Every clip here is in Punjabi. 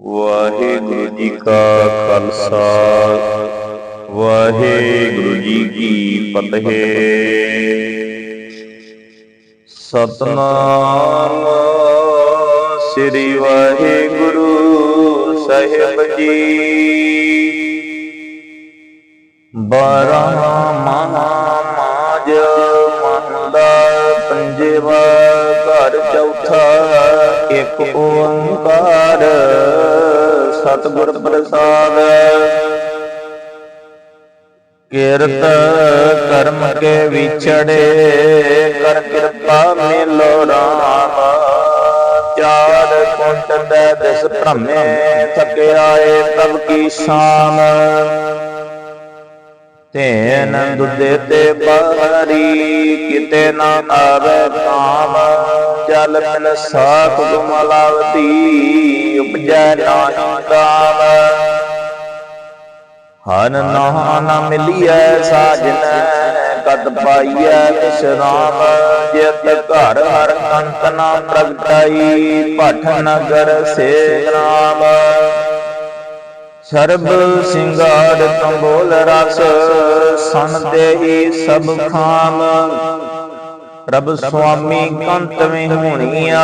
ਵਾਹਿਗੁਰੂ ਜੀ ਕਾ ਖਾਲਸਾ, ਵਾਹਿਗੁਰੂ ਜੀ ਕੀ ਫਤਿਹ। ਸਤਨਾਮ ਸ੍ਰੀ ਵਾਹਿਗੁਰੂ ਸਾਹਿਬ ਜੀ। ਬਾਰਾਂ ਮਹਾ ਮਾਜ ਮਹਲਾ ਪੰਜਵਾ ਘਰ ਚੌਥਾ, ਇੱਕ ਓੰਕਾਰ ਸਤਿਗੁਰ ਪ੍ਰਸਾਦ। ਕਿਰਤ ਕਰਮ ਕੇ ਵਿਛੜੇ, ਕਰ ਕਿਰਪਾ ਮਿਲੋ ਰਾਮ। ਚਾਰ ਕੁੰਟ ਦੇ ਦਿਸ ਭ੍ਰਮੇ ਏ ਤਬ ਕੀ ਸ਼ਾਮ ਤੈਨ ਦੁਦੇ ਤੇ ਬਾਰੀ, ਕਿਤੇ ਨਾ ਆਵੇ ਕਾਮ ਜਲ ਮਿਲ ਸਾਖ ਗੁਮਲਾਵਤੀ, ਉਪਜੈ ਨਾਹੀ ਕਾਮ ਹਰ ਨਾਮ ਨ ਮਿਲਿਐ ਸਾਜਨ, ਕਦ ਪਾਈਐ ਵਿਸ਼ਰਾਮ। ਜਿਤ ਘਰ ਹਰ ਕੰਤ ਨਾ ਪ੍ਰਗਟਾਈ ਭਟ ਨਗਰ ਸੇ ਨਾਮ। ਸਰਬ ਸਿੰਗਾਰ ਕੰਬੋਲ ਰਸ, ਸਨ ਦੇਹੀ ਸਭ ਖਾਮ ਪ੍ਰਭ ਸੁਆਮੀ ਕੰਤ ਵਿੱਚ ਹੋਣੀਆਂ।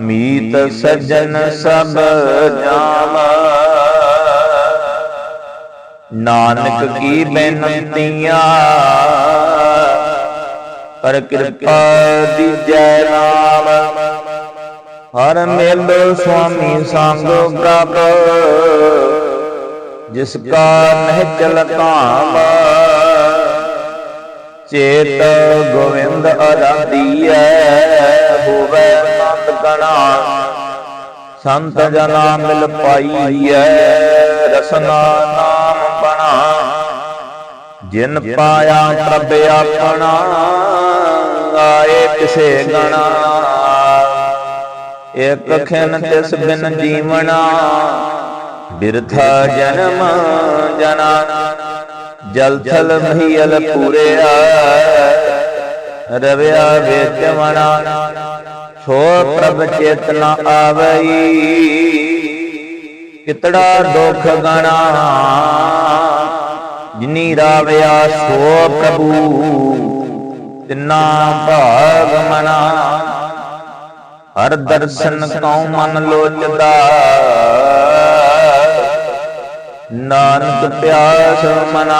ਮੀਤ ਸਜਣ ਸਭ ਜਾਮ ਨਾਨਕ ਕੀ ਬੇਨਤੀਆਂ ਕਰ ਕਿਰਪਾ ਦੀਜੈ ਨਾਮ। ਹਰ ਮੇਲ ਸੁਆਮੀ ਸੰਗ ਪ੍ਰਭ, ਜਿਸ ਕਾ ਨਹਿ ਚਲ ਕਾਮ ਚੇਤ ਗੋਵਿੰਦ ਅਰਾਧੀਐ, ਹੋਵੇ ਨੰਦ ਗਣਾ। ਸੰਤ ਜਨਾ ਮਿਲ ਪਾਈਐ, ਰਸਨਾ ਨਾਮ ਬਣਾ। ਜਿਨ ਪਾਇਆ ਪ੍ਰਭ ਆਪਣਾ, ਆਏ ਕਿਸੇ ਗਣਾ। ਇਕ ਖਿਨ ਤਿਸ ਬਿਨ ਜੀਵਣਾ, ਬਿਰਥਾ ਜਨਮ ਜਨਾ। ਜਲ ਮਹੀਲ ਪੂਰਿਆ, ਰਵਿਆ ਵੇਚਵਣਾ ਸੋ ਪ੍ਰਭ ਚੇਤਨਾ ਆਵਈ, ਕਿਤੜਾ ਦੁਖ ਗਣਾ। ਜਿਨੀ ਰਾਵਿਆ ਸੋ ਪ੍ਰਭੂ, ਤਿੰਨਾ ਭਾ ਹਰ ਦਰਸ਼ਨ ਕਉ ਮਨ ਲੋਚਦਾ। ਨਾਨਕ ਪਿਆਸ ਮਨਾ,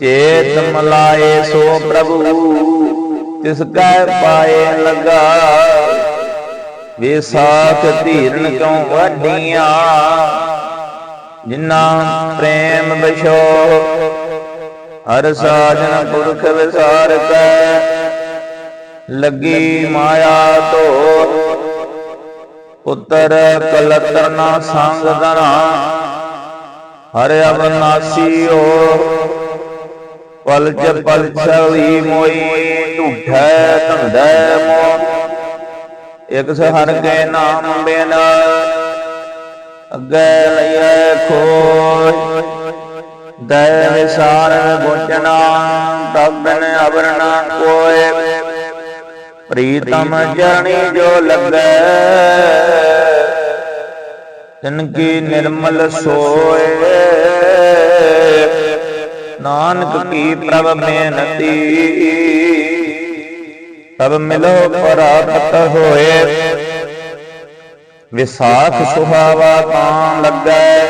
ਚੇਤ ਮਲਾਏ ਸੋ ਪ੍ਰਭੂ, ਤਿਸ ਕੈ ਪਾਏ ਲਗਾ। ਵਿਸਾਖ ਧੀਰਨ ਕਿਉ ਵਾਡੀਆਂ ਜਿਨਾ ਪ੍ਰੇਮ ਵਿਸ਼ੋ ਹਰ ਸਾਜਨ ਪੁਰਖ ਵਿਸਾਰ ਕੈ ਲੱਗੀ ਮਾਇਆ ਧੋ ਪੁੱਤਰ ਕਲਤਰ ਨਾ ਸੰਗ ਗਣਾ ਹਰ ਅਬਨਾਸੀਓ ਪਲ ਚ ਪਲ ਛਵੀ ਮੋਈ ਢੂਠੈ ਧੰਦੈ ਮੋ ਇਕ ਸਹਰ ਕੇ ਨਾਮ ਬਿਨ ਅੱਗੇ ਲਈਏ ਖੋਜ। ਦੈ ਵਿਸਾਰ ਗੁਚਨਾ ਤਬਨ ਅਵਰਣਾ ਕੋਏ। ਪ੍ਰੀਤਮ ਜਣੀ ਜੋ ਲੱਗੈ। ਤਿਨ ਕੀ ਨਿਰਮਲ ਸੋਏ। ਨਾਨਕ ਕੀ ਪ੍ਰਭ ਮਿਹਨਤੀ। ਤਬ ਮਿਲੋ ਪ੍ਰਾਪਤ ਹੋਏ। ਵਿਸਾਖ ਸੁਹਾਵਾ ਤਾਂ ਲੱਗੈ।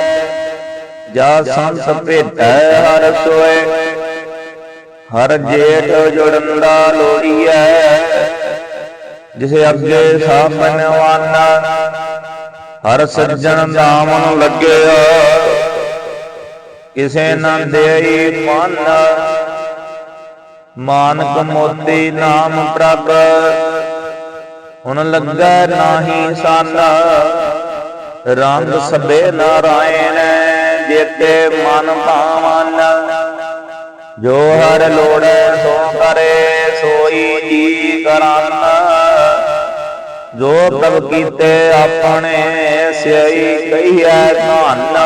ਜਾ ਸੰਸ ਭੇਟੈ ਹਰ ਸੋਏ। ਹਰ ਜੇਠ ਜੁੜਨ ਦਾ ਲੋੜੀਐ। ਜਿਸ ਅੱਗੇ ਸਾਬਨ ਹਰ ਸੱਜਣ ਨਾਮ ਲੱਗਿਆ ਕਿਸੇ ਨਾ ਦੇਈ ਮਨ, ਮਾਨਕ ਮੋਤੀ ਨਾਮ ਪ੍ਰਭ। ਹੁਣ ਲੱਗਾ ਨਾਹੀ ਸਨ, ਰੰਗ ਸਬੇ ਨਾਰਾਇਣ ਜੇਤੇ ਮਨ ਭਾਵਨ। ਜੋ ਹਰ ਲੋੜੈ ਸੋ ਕਰੇ, ਸੋਈ ਜੀ ਕਰਨ। ਜੋ ਪ੍ਰਭ ਕੀਤੇ ਆਪਣੇ ਸਿਆਈ ਕਹੀਐ ਧੰਨ।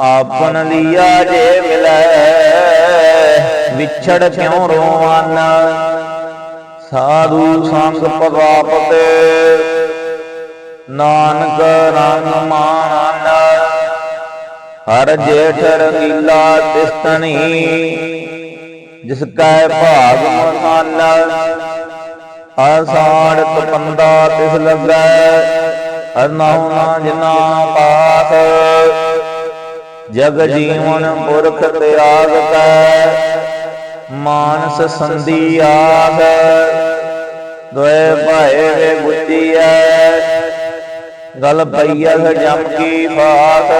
ਆਪਨ ਲਿਆ ਜੇ ਮਿਲੈ, ਵਿਛੜ ਕਿਉ ਰੋਵਨ? ਸਾਧੂ ਸੰਗ ਪ੍ਰਾਪਤ ਨਾਨਕ ਰੰਗ ਮਾਨ ਹਰ ਜੇਠ ਰੰਗੀਲਾ ਤਿਸਤਨੀ, ਜਿਸ ਕੈ ਭਾਗ ਮਹਾਨਾ ਆਸਾੜ ਤਪੰਦਾ ਤਿਸ ਲੱਗੈ ਅਰਨਾਉ ਨਾ ਜਿਨਾ ਪਾਸ। ਜਗ ਜੀਵਨ ਪੁਰਖ ਤਿਆਗ ਕੈ ਮਾਨਸ ਸੰਧੀ ਆਸ। ਦੋਏ ਭਾਏ ਵੇ ਗੁੱਜੀਐ ਗਲ ਪਈਐ ਜਮ ਕੀ ਬਾਤ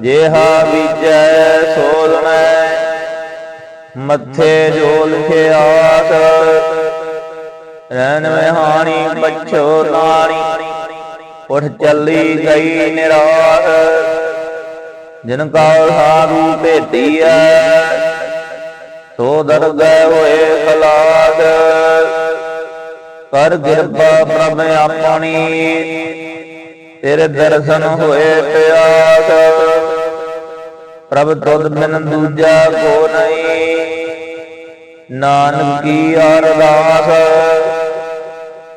ਜੇਹਾ ਵਿਜੈ ਸੋਦਮੈ ਮੱਥੇ ਜੋਲ ਖਿਆਸ। ਰੈਣ ਵਿਹਾਣੀ ਪਛੋ ਨਾਣੀ ਉਠ ਚੱਲੀ ਗਈ ਨਿਰਾਸ। ਜਿਨ ਕਾ ਸਾਧੂ ਭੇਟੀਐ ਸੋ ਦਰਗਹਿ ਹੋਏ ਖਲਾਸ। ਕਰ ਕਿਰਪਾ ਪ੍ਰਭ ਆਪਣੀ, ਤੇਰੇ ਦਰਸ਼ਨ ਹੋਏ ਪਿਆਸ। ਪ੍ਰਭ ਤੁਧ ਬਿਨ ਦੂਜਾ ਕੋ ਨਹੀਂ, ਨਾਨਕ ਕੀ ਅਰਦਾਸ।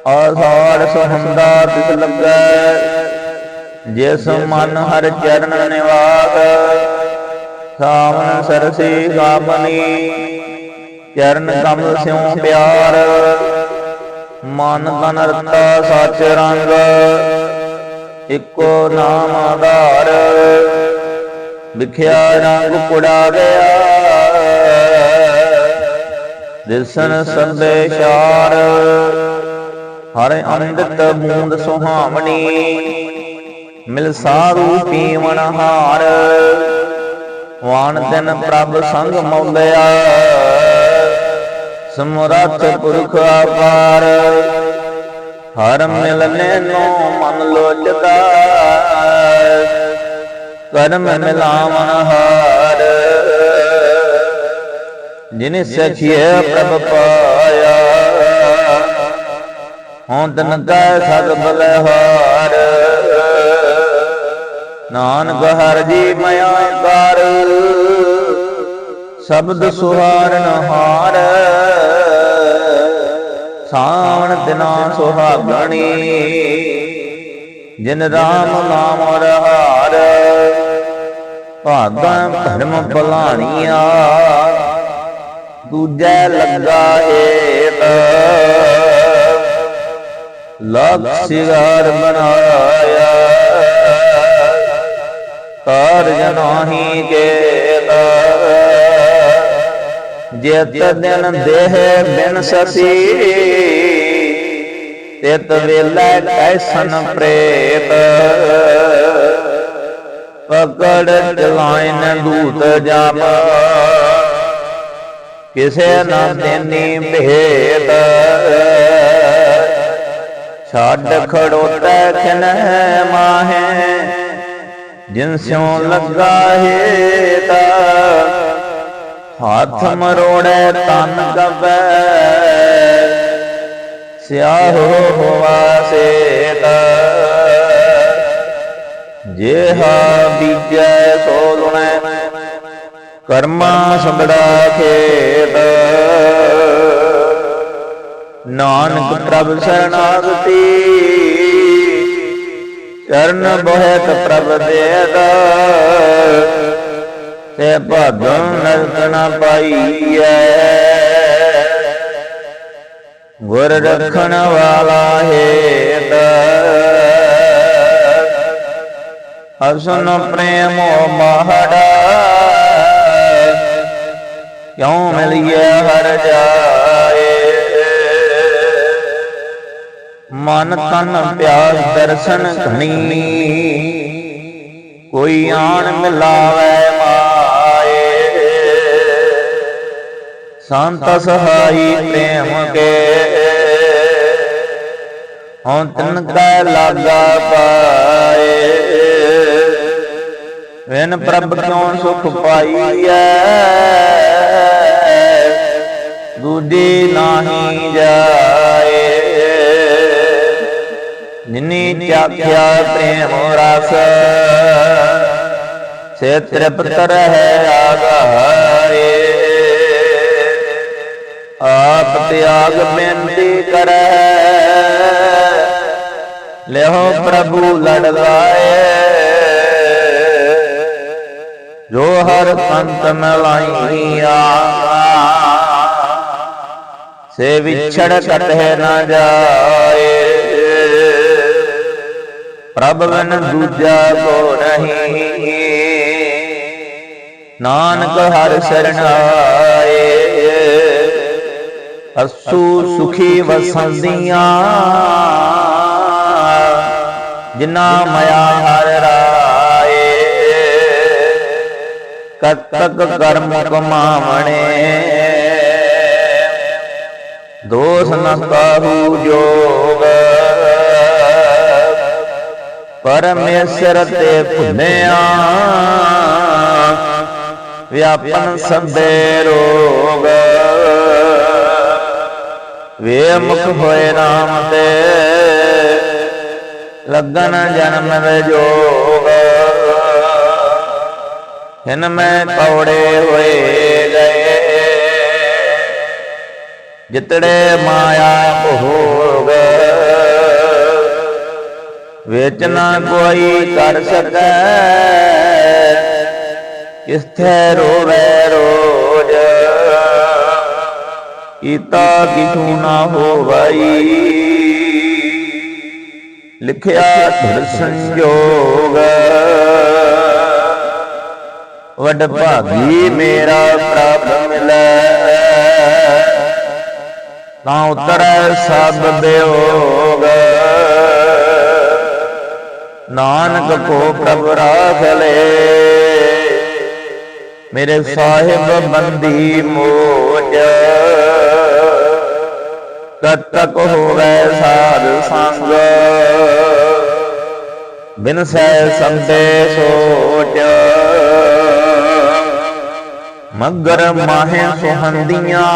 ਆਸਾੜ ਸੁਹੰਦਾ ਤਿਸ ਲੱਗੈ। ਜਿਸ ਮਨ ਹਰ ਚਰਨ ਨਿਵਾਸ, ਸਾਵਨ ਸਰਸੀ ਗਾਮਨੀ ਚਰਨ ਕਮਲ ਸਿਉ ਪਿਆਰ। ਮਨ ਤਨ ਰਤਾ ਸਚ ਰੰਗ, ਇੱਕੋ ਨਾਮ ਆਧਾਰ। ਵਿਖਿਆ ਰੰਗ ਕੁੜਾ ਗਿਆ। ਦਿਸਨ ਸੰਦੇ ਹਰ ਅੰਮ੍ਰਿਤ ਬੂੰਦ ਸੁਹਾਵਣੀ, ਮਿਲ ਸਾਰੂ ਪੀਵਨ ਹਾਰ। ਵਾਣ ਦਿਨ ਪ੍ਰਭ ਸੰਗ ਮੌਲਿਆ, ਸਮਰੱਥ ਪੁਰਖ ਅਪਾਰ ਹਰ ਮਿਲਨੇ ਨੂੰ ਮਨ ਲੋਚਦਾ, ਕਰਮ ਮਿਲਾਵਨ ਹਾਰ। ਜਿਨ ਸਚਿਏ ਪ੍ਰਭ ਪਾ ਹੋਂ ਤਨ ਕੈ ਸਦ ਬਲਹਾਰ ਨਾਨਕ ਹਰ ਜੀ ਮਿਆ ਕਰ। ਸ਼ਬਦ ਸੁਹਾਰਨ ਹਾਰ। ਸਾਵਣ ਦਿਨਾ ਸੁਹਾਗਣੀ। ਜਿਨ ਰਾਮ ਨਾਮ ਰਹਾਰ। ਭਾਗਾਂ ਧਰਮ ਭਲਾਣੀਆਂ। ਦੂਜੈ ਲੱਗਾ ਏਤ ਲਖ ਸਿਗਾਰ ਬਣਾਇਆ ਕਾਰਜ ਨਾਹੀ ਕੇਤਾ। ਜਿਤ ਦਿਨ ਦੇਹ ਬਿਨ ਸਸੀ। ਤਿਤ ਵੇਲੇ ਕੈਸਨ ਪ੍ਰੇਤ। ਪਕੜ ਚਲਾਇਨ ਦੂਤ ਜਾਮ। ਕਿਸੇ ਨਾ ਦੇਨੀ ਭੇਤ। ਛੱਡ ਖੜੋਤੈ ਖਨ ਮਾਹੇ, ਜਿਨ ਸਿਉ ਲੱਗਾ ਹੇਤਾ, ਹੱਥ ਮਰੋੜੇ ਤਨ ਗਵੈ, ਸਿਆਹੋ ਹੋਵਾ ਜੇਹਾ ਬੀਜੈ ਸੋ ਲੁਣੈ, ਕਰਮਾ ਸੰਗੜਾ ਖੇਤ। ਨਾਨਕ ਪ੍ਰਭ ਸਰਣਾਗਤੀ ਚਰਨ ਬੋਹਿਤ ਪ੍ਰਭ ਦੇਦਾ ਤੇ ਭਾਗੰ ਨਰਕ ਪਾਈਐ। ਗੁਰ ਰਖਣ ਵਾਲਾ ਹੇਤ। ਅਸਨ ਪ੍ਰੇਮ ਮਹੜਾ। ਕਿਉ ਮਿਲਿਆ ਹਰ ਜਾ ਮਨ ਤਨ ਪਿਆਸ ਦਰਸ਼ਨ ਘਣੀ ਕੋਈ ਆਣ ਮਿਲਾਵੇ ਮਾਏ। ਸੰਤ ਸਹਾਈ ਪ੍ਰੇਮ ਕੇ। ਹਉ ਤਨ ਕੈ ਲਾਗਾ ਪਾਏ। ਵੇਨ ਪ੍ਰਭ ਕਿਉ ਸੁਖ ਪਾਈਐ। ਦੂਜੀ ਨਾਹੀ ਜਾਏ। ਨਿਨੀ ਚਾਖਿਆ ਪ੍ਰੇਮ ਰਸ ਸੇ ਤ੍ਰਿਪਤ ਰਹਿ ਆਗਾਰੇ ਆਪ ਤਿਆਗ ਬੇਨਤੀ ਕਰੈ ਲਿਓ ਪ੍ਰਭੂ ਲੜ ਲਾਏ ਜੋ ਹਰ ਸੰਤ ਮਲਾਈਆ ਸੇ ਵਿਛੜ ਕਟਹਿ ਨਾ ਜਾਏ ਪ੍ਰਭ ਬਿਨ ਦੂਜਾ ਕੋ ਨਹੀਂ। ਨਾਨਕ ਹਰ ਸਰਣਾਏ ਅਸੂ ਸੁਖੀ ਵਸੰਦੀਆਂ। ਜਿਨਾ ਮਇਆ ਹਰ ਰਾਏ। ਕਤਕ ਕਰਮ ਕਮਾਵਣੇ। ਦੋਸ ਨ ਕਾਹੂ ਜੋਗ ਪਰਮੇਸ਼ਰ ਤੇ ਭੁੱਲਿਆ। ਵਿਆਪਨ ਸਭੇ ਰੋਗ। ਵੇ ਮੁਖ ਹੋਏ ਨਾਮ ਤੇ ਲੱਗਨ ਜਨਮ ਵਿਜੋਗ ਹਿਨ ਮੈਂ ਕੌੜੇ ਹੋਏ ਗਏ। ਜਿਤੜੇ ਮਾਇਆ ਭੋਗ। ਵਿੱਚ ਨਾ ਕੋਈ ਕਰ ਸਕੈ। ਕਿਸਥੇ ਰੋਵੇ ਰੋਜ? ਕੀਤਾ ਕਿਛੂ ਨਾ ਹੋਵਈ। ਲਿਖਿਆ ਧੁਰ ਸੰਜੋਗ। ਵਡ ਭਾਗੀ ਮੇਰਾ ਪ੍ਰਭ ਮਿਲੈ। ਤਾਂ ਉਤਰੈ ਸਭ ਬਿਯੋਗ ਨਾਨਕ ਕੋ ਪ੍ਰਭ ਰਾਖ ਲੈ ਮੇਰੇ ਸਾਹਿਬ ਬੰਦੀ ਮੋਜ। ਕਦ ਹੋਵੇ ਸਾਧ ਸੰਗ। ਬਿਨ ਸੈ ਸੰਦੇ ਸੋਚ। ਮਗਰ ਮਾਹੇ ਸੁਹੰਦੀਆਂ।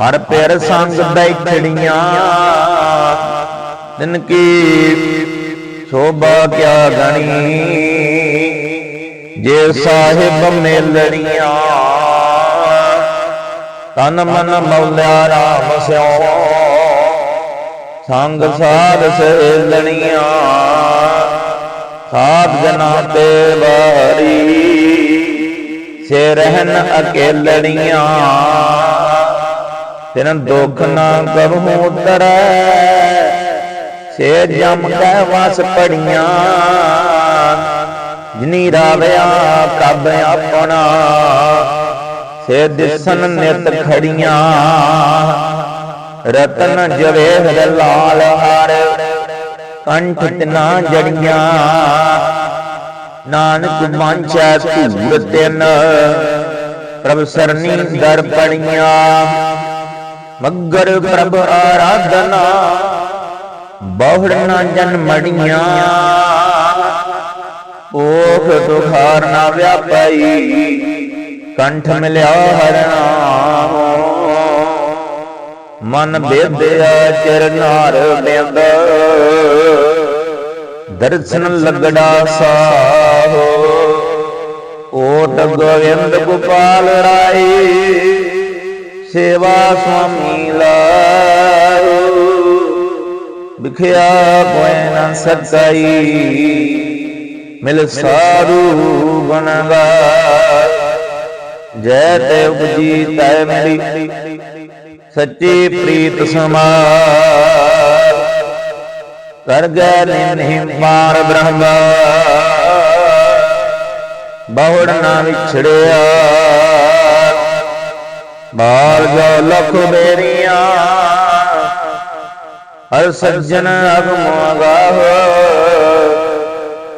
ਹਰ ਪੈਰ ਸੰਗ ਬੈਠੜੀਆਂ ਤਿਨ ਕੀ ਸੋਭਾ ਕਿਆ ਗਣੀ? ਜੇ ਸਾਹਿਬ ਮੇਲੜੀਆਂ ਤਨ ਮਨ ਮੌਲਿਆ ਰਾਮ ਸਿਓ। ਸੰਗ ਸਾਧ ਸੇਲਣੀਆਂ, ਸਾਧ ਜਨਾ ਤੇ ਵਾਰੀ। ਸੇ ਰਹਿਨ ਅਕੇਲਣੀਆਂ ਤਿਨ ਦੁਖ ਨਾ ਕਰਹੂ ਤਰੈ ਸੇ ਜਮ ਕੈ ਵਸ ਪੜੀਆਂ। ਜਿਨੀ ਰਾਵਿਆ ਕਬ ਆਪਣਾ। ਸੇ ਦਿਸਨ ਨਿਤ ਖੜੀਆਂ। ਰਤਨ ਜਵੇਹਰ ਲਾਲ ਹਰ। ਕੰਠ ਤਿਨਾ ਜੜੀਆਂ। ਨਾਨਕ ਵਾਂਚੈ ਧੂਰ ਤਿਨ। ਪ੍ਰਭ ਸਰਨੀ ਦਰ ਪੜੀਆਂ। ਮਗਰ ਪ੍ਰਭ ਆਰਾਧਨਾ। ਬਹੁੜ ਨਾ ਜਨਮੜੀਆਂ ਓਖ ਦੁਖਾਰ ਨਾ ਵਿਆਪਈ, ਕੰਠ ਮਿਲਿਆ ਹਰ ਮਨ ਬੇਦਿਆ ਚਰਨਾਰ ਬਿੰਦ ਦਰਸ਼ਨ ਲਗੜਾ ਸਾਹੋ। ਓਟ ਗੋਵਿੰਦ ਗੋਪਾਲ ਰਾਏ, ਸੇਵਾ ਸੁਆਮੀ ਲਾ। ਵਿਖਿਆ ਕੋਈ ਨਾ ਸਤਾਈ ਮਿਲ ਸਾਰੂ ਗੁਣਗਾ ਜੈ ਤੇ ਉਪਜੀ ਤੈ ਮੇਰੀ ਸੱਚੀ ਪ੍ਰੀਤ ਸਮਾਰ ਕਰ ਗੈ ਨਿਹਿ ਪਾਰ ਬ੍ਰਹਮ ਬਹੁੜ ਨਾ ਵਿਛੜਿਆ। ਮਾਰ ਜੋ ਲਖ ਬੇਰੀਆਂ। ਹਰ ਸੱਜਣ ਅਗਮ ਗਾਹੋ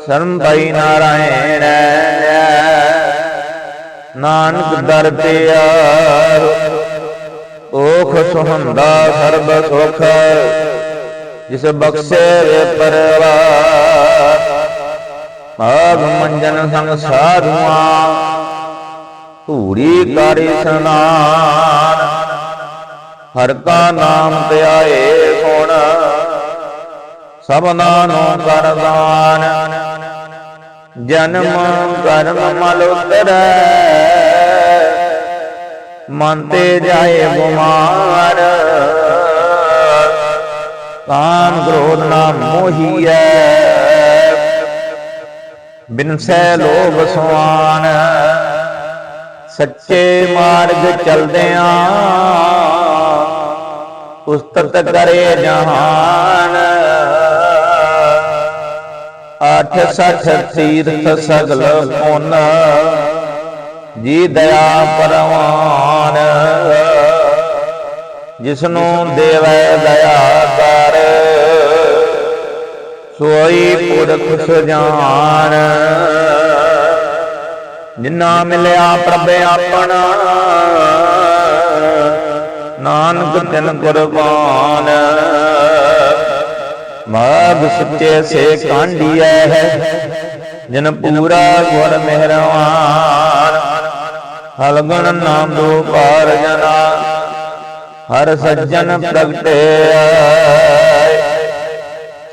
ਸ਼ਰਮ ਪਈ ਨਾਰਾਇਣ ਨਾਨਕ ਦਰ ਤੇ ਆਰ ਓਖ ਸੁਹੰਦਾ ਸਰਬ ਸੁਖ। ਜਿਸ ਬਖਸ਼ੇ ਵੇ ਪਰਵਾਰ। ਆਗ ਮੰਜਨ ਸੰਗ ਸਾਧੂਆਂ। ਧੂੜੀ ਕਰੇ ਸਨਾਨ। ਹਰ ਕਾ ਨਾਮ ਧਿਆਏ ਸਭਨਾ ਨੂੰ ਕਰਦਾਨ। ਜਨਮ ਕਰਮ ਮਲ ਉਤਰੈ। ਮਨ ਤੇ ਜਾਏ ਬਿਮਾਰ ਕਾਮ ਕ੍ਰੋਧ ਨਾ ਮੋਹੀਐ। ਬਿਨਸੈ ਲੋਭ ਸੁਆਨ। ਸੱਚੇ ਮਾਰਗ ਚਲਦਿਆਂ ਉਸਤਤ ਕਰੇ ਜਹਾਨ। ਆਠ ਸਠ ਤੀਰਥ ਸਗਲ ਪੁੰਨ, ਜੀ ਦਇਆ ਪਰਵਾਨ। ਜਿਸਨੂੰ ਦੇਵੈ ਦਇਆ ਕਰ, ਸੋਈ ਪੁਰਖ ਸੁਜਾਨ। ਜਿਨਾ ਮਿਲਿਆ ਪ੍ਰਭ ਆਪਣਾ, ਨਾਨਕ ਤਿਨ ਕੁਰਬਾਨ ਮਾਗ ਸੱਚੇ ਸੇ ਕਾਂਢੀਐ ਹੈ, ਜਿਨ ਪੂਰਾ ਗੁਰ ਮਿਹਰਵਾਨ, ਹਲਗਣ ਨਾਮ ਦੋ ਪਾਰ ਜਨਾ, ਹਰ ਸੱਜਣ ਪ੍ਰਗਟੇ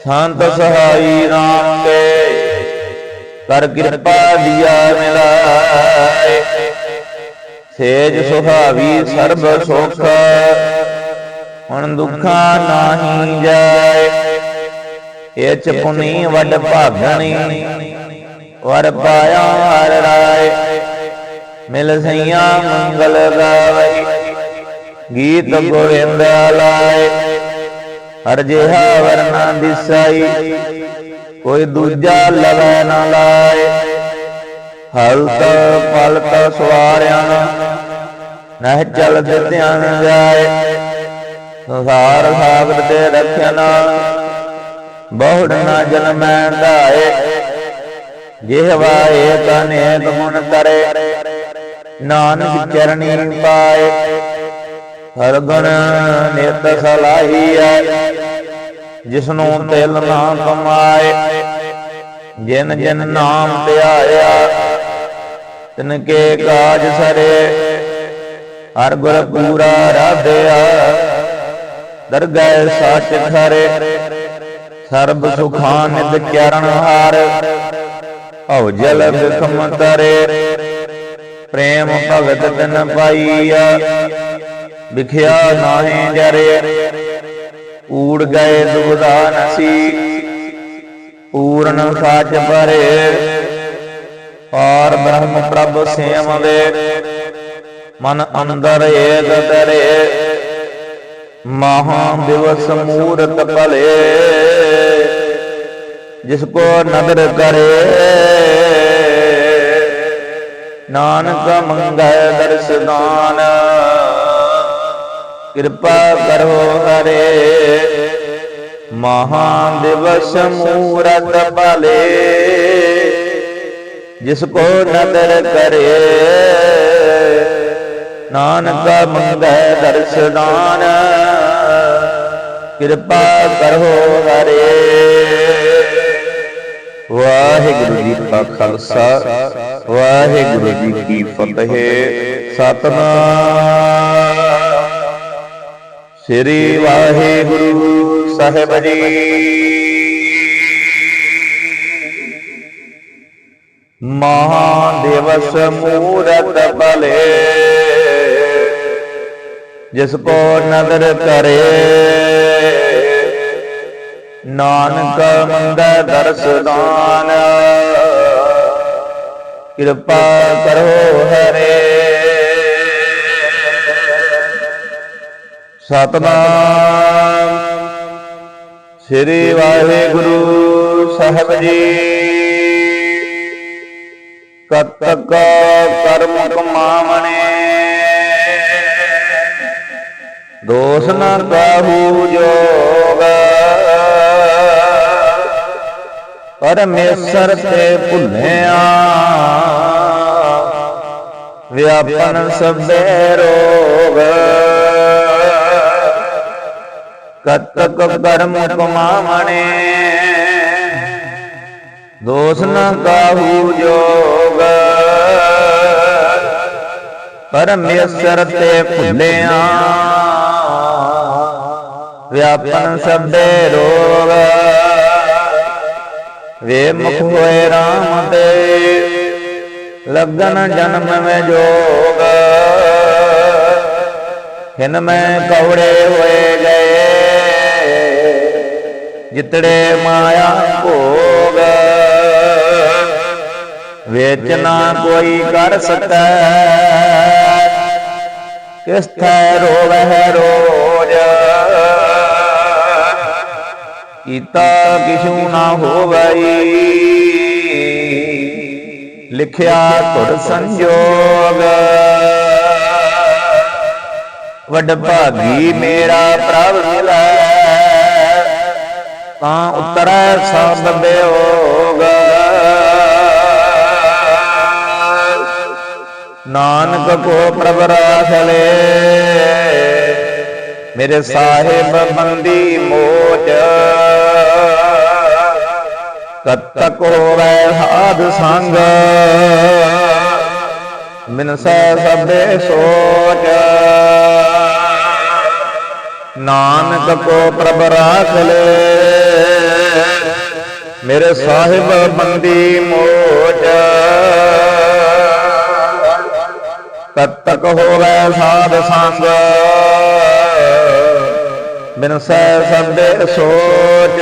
ਸੰਤ ਸਹਾਈ ਨਾਮ ਕੇ, ਕਰ ਕਿਰਪਾ ਦਿਆ ਮਿਲਾਏ। ਸੇਜ ਸੁਹਾਵੀ ਸਰਬ ਸੁਖ, ਹੁਣ ਦੁਖਾ ਨਾਹੀ ਜਾਏ। ਇਹ ਚ ਪੁਨੀ ਵੱਡ ਭਾਗਣੀ, ਵਰ ਪਾਇਆ ਹਰ ਰਾਏ, ਮਿਲ ਸਈਆ ਮੰਗਲ ਗਾਵਈ ਗੀਤ ਗੋਵਿੰਦ ਲਾਏ। ਹਰ ਜਿਹਾ ਵਰਨਾ ਦਿਸਾਈ, ਕੋਈ ਦੂਜਾ ਲਵੈ ਨਾ ਲਾਏ। ਹਲਤ ਪਲਤ ਸਵਾਰਿਆਂ ਨਹਿ ਚਲ ਧਿਆਨ ਜਾਏ। ਸੰਸਾਰ ਸਾਗਰ ਤੇ ਰਖਿਆਨਾ ਬਹੁੜ ਨਾ ਜਨਮੈ ਧਾਏ ਜਿਹਵਾ ਏਕ ਅਨੇਕ ਕਰੇ। ਨਾਨਕ ਚਰਣੀ ਪਾਏ। ਹਰ ਗੁਣ ਨਿਤ ਸਲਾਹੀਐ ਜਿਸਨੂੰ ਤਿਲ ਨਾ ਕਮਾਏ। ਜਿਨ ਜਿਨ ਨਾਮ ਧਿਆਇਆ ਤਿਨ ਕੇ ਕਾਜ ਸਰੇ। ਹਰ ਗੁਰ ਪੂਰਾ ਰਾਧਿਆ, ਦਰਗਹਿ ਸੱਚ ਖਰੇ। ਸਰਬ ਸੁਖਾਂ ਨਿਤ ਚਰਨ ਹਾਰ। ਭਉ ਬਿਖਮ ਤਰੇ। ਪ੍ਰੇਮ ਭਗਤ ਤਨ ਪਾਈਆ। ਵਿਖਿਆ ਨਾਹੀ ਜਰੇ। ਊੜ ਗਏ ਦੁਬਦਾ ਨਸੀ। ਪੂਰਨ ਸਾਚ ਪਰੇ ਪਾਰ ਬ੍ਰਹਮ ਪ੍ਰਭ ਸੇਮ ਮਨ ਅੰਦਰ ਏਕ ਤਰੇ। ਮਹਾ ਦਿਵਸ ਮੂਰਤ ਭਲੇ। ਜਿਸ ਕੋ ਨਦਰ ਕਰੇ। ਨਾਨਕ ਮੰਗੈ ਦਰਸਦਾਨ ਕਿਰਪਾ ਕਰੋ ਹਰੇ। ਮਹਾ ਦਿਵਸ ਮੂਰਤ ਭਲੇ। ਜਿਸ ਕੋ ਨਦਰ ਕਰੇ। ਨਾਨਕ ਮੰਗੈ ਦਰਸਦਾਨ ਕਿਰਪਾ ਕਰੋ ਹਰੇ। ਵਾਹਿਗੁਰੂ ਜੀ ਕਾ ਖਾਲਸਾ, ਵਾਹਿਗੁਰੂ ਜੀ ਕੀ ਫਤਿਹ। ਸਤਨਾਮ। ਸ੍ਰੀ ਵਾਹਿਗੁਰੂ ਸਾਹਿਬ ਜੀ। ਮਹਾ ਦਿਵਸ ਮੂਰਤ ਭਲੇ ਜਿਸ ਕੋ ਨਦਰ ਕਰੇ। ਨਾਨਕ ਮੰਗੈ ਦਰਸਦਾਨ ਕਿਰਪਾ ਕਰੋ ਹਰੇ। ਸਤਨਾਮ। ਸ੍ਰੀ ਵਾਹਿਗੁਰੂ ਸਾਹਿਬ ਜੀ। ਕਤਕ ਕਰਮ ਕਮਾਵਣੇ ਦੋਸ ਨ ਕਾਹੂ ਜੋਗ ਪਰਮੇਸ਼ਰ ਤੇ ਭੁੱਲਿਆ। ਵਿਆਪਨ ਸਭੇ ਰੋਗ। ਕਤਕ ਕਰਮ ਕਮਾਵਣੇ ਦੋਸ ਨ ਕਾਹੂ ਜੋਗ। ਪਰਮੇਸ਼ਰ ਤੇ ਭੁੱਲਿਆ। ਵਿਆਪਨ ਸਭੇ ਰੋਗ। ਵੇ ਮੁਖ ਹੋਏ RAM ਤੇ, ਲਗਨ ਜਨਮ ਮੈਂ ਜੋਗ। ਹਿਨ ਮੈਂ ਕੌੜੇ ਹੋਏ ਗਏ, ਜਿਤੜੇ ਮਾਇਆ ਭੋਗ। ਵਿੱਚ ਨਾ ਕੋਈ ਕਰ ਸਕੈ ਕਿਸ ਥੈ ਰੋਵਹਿ ਰੋਜ। ਕੀਤਾ ਕਿਛੂ ਨਾ ਹੋਵਈ। ਲਿਖਿਆ ਤੁਰ ਸੰਜੋਗ। ਵੱਡ ਭਾਗੀ ਮੇਰਾ ਪ੍ਰਭ ਮਿਲੈ, ਤਾਂ ਉਤਰੈ ਸਭ ਬਿਯੋਗ ਨਾਨਕ ਕੋ ਪ੍ਰਭ ਰਾਖ ਲੈ, ਮੇਰੇ ਸਾਹਿਬ ਬੰਦੀ ਮੋਚ। ਕਤ ਤਕ ਹੋਵੇ ਸਾਧ ਸੰਗ। ਮਿਨਸੈ ਸਭੇ ਸੋਚ। ਨਾਨਕ ਕੋ ਪ੍ਰਭ ਰਾਖ ਲੈ। ਮੇਰੇ ਸਾਹਿਬ ਬੰਦੀ ਮੋਚ। ਕਤ ਤਕ ਹੋਵੇ ਸਾਧ ਸੰਗ। ਬਿਨ ਸੈ ਸਭੇ ਸੋਚ।